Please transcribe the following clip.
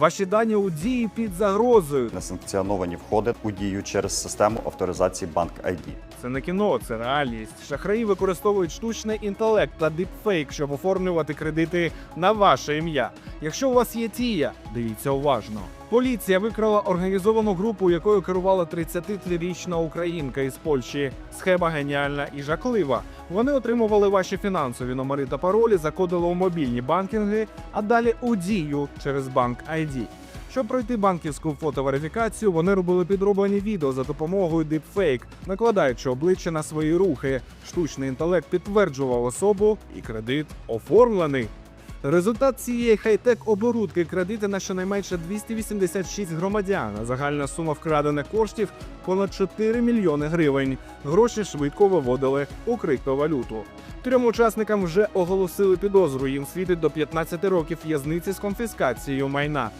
Ваші дані у дії під загрозою. Несанкціоновані входи у дію через систему авторизації Банк ID. Це не кіно, це реальність. Шахраї використовують штучний інтелект та дипфейк, щоб оформлювати кредити на ваше ім'я. Якщо у вас є тія, дивіться уважно. Поліція викрала організовану групу, якою керувала 33-річна українка із Польщі. Схема геніальна і жахлива. Вони отримували ваші фінансові номери та паролі, закодили у мобільні банкінги, а далі у дію через банк ID. Щоб пройти банківську фотоверифікацію, вони робили підроблені відео за допомогою Deepfake, накладаючи обличчя на свої рухи. Штучний інтелект підтверджував особу, і кредит оформлений. Результат цієї хай-тек оборудки кредити на щонайменше 286 громадян. а Загальна сума вкрадених коштів понад 4 мільйони гривень. Гроші швидко виводили у криптовалюту. Трьом учасникам вже оголосили підозру. Їм світить до 15 років в'язниці з конфіскацією майна.